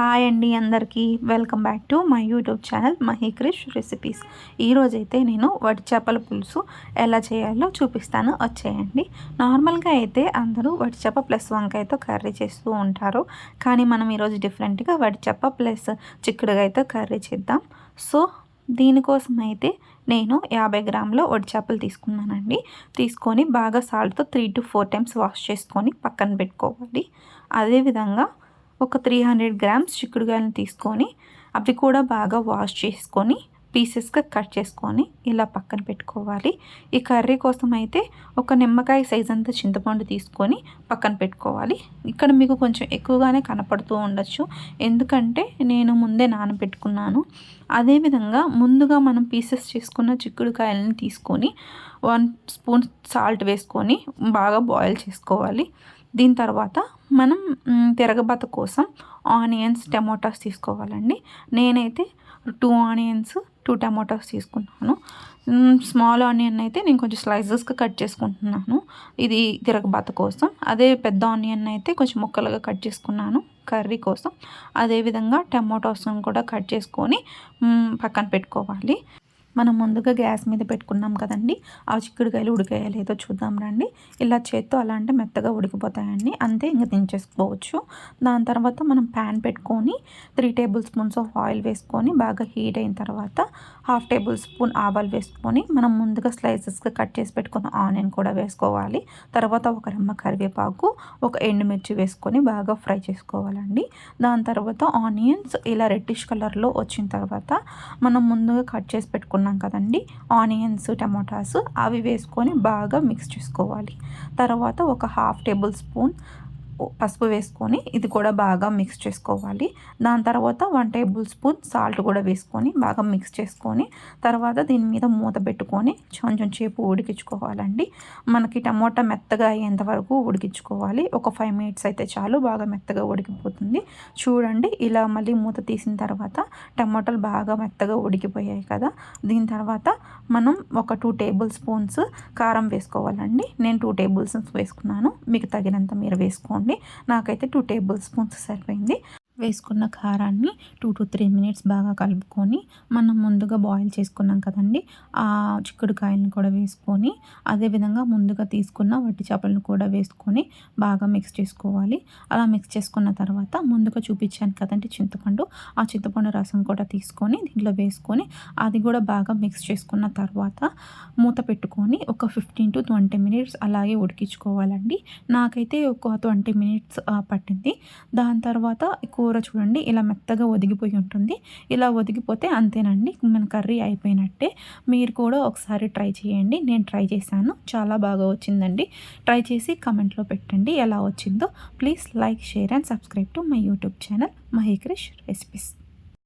Hi అండి అందరికీ. Welcome back to my YouTube channel Mahikrish recipes. ఈరోజైతే నేను వడి చేపల పులుసు ఎలా చేయాలో చూపిస్తాను. వచ్చేయండి. నార్మల్గా అయితే అందరూ వడి చేప ప్లస్ వంకాయతో కర్రీ చేస్తూ ఉంటారు. కానీ మనం ఈరోజు డిఫరెంట్గా వడి చేప ప్లస్ చిక్కుడుగాయతో కర్రీ చేద్దాం. సో దీనికోసం అయితే నేను యాభై గ్రాముల వడి చేపలు తీసుకున్నానండి. తీసుకొని బాగా సాల్ట్తో three to four times wash చేసుకొని పక్కన పెట్టుకోవాలి. అదేవిధంగా ఒక త్రీ హండ్రెడ్ గ్రామ్స్ చిక్కుడుగాయలను తీసుకొని అవి కూడా బాగా వాష్ చేసుకొని పీసెస్గా కట్ చేసుకొని ఇలా పక్కన పెట్టుకోవాలి. ఈ కర్రీ కోసం అయితే ఒక నిమ్మకాయ సైజ్ అంతా చింతపండు తీసుకొని పక్కన పెట్టుకోవాలి. ఇక్కడ మీకు కొంచెం ఎక్కువగానే కనపడుతూ ఉండొచ్చు. ఎందుకంటే నేను ముందే నానబెట్టుకున్నాను. అదేవిధంగా ముందుగా మనం పీసెస్ చేసుకున్న చిక్కుడుకాయలను తీసుకొని వన్ స్పూన్ సాల్ట్ వేసుకొని బాగా బాయిల్ చేసుకోవాలి. దీని తర్వాత మనం తిరగబాత కోసం ఆనియన్స్ టమోటాస్ తీసుకోవాలండి. నేనైతే టూ ఆనియన్స్ టూ టమోటాస్ తీసుకున్నాను. స్మాల్ ఆనియన్ అయితే నేను కొంచెం స్లైసెస్గా కట్ చేసుకుంటున్నాను. ఇది తిరగబాత కోసం. అదే పెద్ద ఆనియన్ అయితే కొంచెం ముక్కలుగా కట్ చేసుకున్నాను కర్రీ కోసం. అదేవిధంగా టమోటాస్ను కూడా కట్ చేసుకొని పక్కన పెట్టుకోవాలి. మనం ముందుగా గ్యాస్ మీద పెట్టుకున్నాం కదండి. ఆ చిక్కుడుకాయలు ఉడికాయలు ఏదో చూద్దాం రండి. ఇలా చేత్తో అలా అంటే మెత్తగా ఉడికిపోతాయండి. అంతే ఇంకా దించేసుకోవచ్చు. దాని తర్వాత మనం ప్యాన్ పెట్టుకొని three tablespoons of oil వేసుకొని బాగా హీట్ అయిన తర్వాత హాఫ్ టేబుల్ స్పూన్ ఆవాలు వేసుకొని మనం ముందుగా స్లైసెస్గా కట్ చేసి పెట్టుకున్న ఆనియన్ కూడా వేసుకోవాలి. తర్వాత ఒక రెమ్మ కరివేపాకు ఒక ఎండుమిర్చి వేసుకొని బాగా ఫ్రై చేసుకోవాలండి. దాని తర్వాత ఆనియన్స్ ఇలా రెడ్డిష్ కలర్లో వచ్చిన తర్వాత మనం ముందుగా కట్ చేసి పెట్టుకున్న పెట్టుకున్నాం కదండి. ఆనియన్స్ టమాటాస్ అవి వేసుకొని బాగా మిక్స్ చేసుకోవాలి. తర్వాత ఒక హాఫ్ టేబుల్ స్పూన్ పసుపు వేసుకొని ఇది కూడా బాగా మిక్స్ చేసుకోవాలి. దాని తర్వాత వన్ టేబుల్ స్పూన్ సాల్ట్ కూడా వేసుకొని బాగా మిక్స్ చేసుకొని తర్వాత దీని మీద మూత పెట్టుకొని కొంచెం సేపు ఉడికించుకోవాలండి. మనకి టమోటా మెత్తగా అయ్యేంత వరకు ఉడికించుకోవాలి. ఒక ఫైవ్ మినిట్స్ అయితే చాలు బాగా మెత్తగా ఉడికిపోతుంది. చూడండి ఇలా మళ్ళీ మూత తీసిన తర్వాత టమాటాలు బాగా మెత్తగా ఉడికిపోయాయి కదా. దీని తర్వాత మనం ఒక టూ టేబుల్ స్పూన్స్ కారం వేసుకోవాలండి. నేను టూ టేబుల్ స్పూన్స్ వేసుకున్నాను. మీకు తగినంత మీరు వేసుకోండి. నాకైతే టూ టేబుల్ స్పూన్స్ సరిపోయింది. వేసుకున్న కారాన్ని టూ టు త్రీ మినిట్స్ బాగా కలుపుకొని మనం ముందుగా బాయిల్ చేసుకున్నాం కదండి ఆ చిక్కుడుకాయలను కూడా వేసుకొని అదేవిధంగా ముందుగా తీసుకున్న వట్టి చేపలను కూడా వేసుకొని బాగా మిక్స్ చేసుకోవాలి. అలా మిక్స్ చేసుకున్న తర్వాత ముందుగా చూపించాను కదండి చింతపండు ఆ చింతపండు రసం కూడా తీసుకొని దీంట్లో వేసుకొని అది కూడా బాగా మిక్స్ చేసుకున్న తర్వాత మూత పెట్టుకొని ఒక ఫిఫ్టీన్ టు ట్వంటీ మినిట్స్ అలాగే ఉడికించుకోవాలండి. నాకైతే ఒక ట్వంటీ మినిట్స్ పట్టింది. దాని తర్వాత ఎక్కువ కూర చూడండి ఇలా మెత్తగా ఒదిగిపోయి ఉంటుంది. ఇలా ఒదిగిపోతే అంతేనండి మన కర్రీ అయిపోయినట్టే. మీరు కూడా ఒకసారి ట్రై చేయండి నేను ట్రై చేశాను చాలా బాగా వచ్చిందండి. ట్రై చేసి కమెంట్లో పెట్టండి ఎలా వచ్చిందో. Please like share and subscribe to my YouTube channel Mahekrish recipes.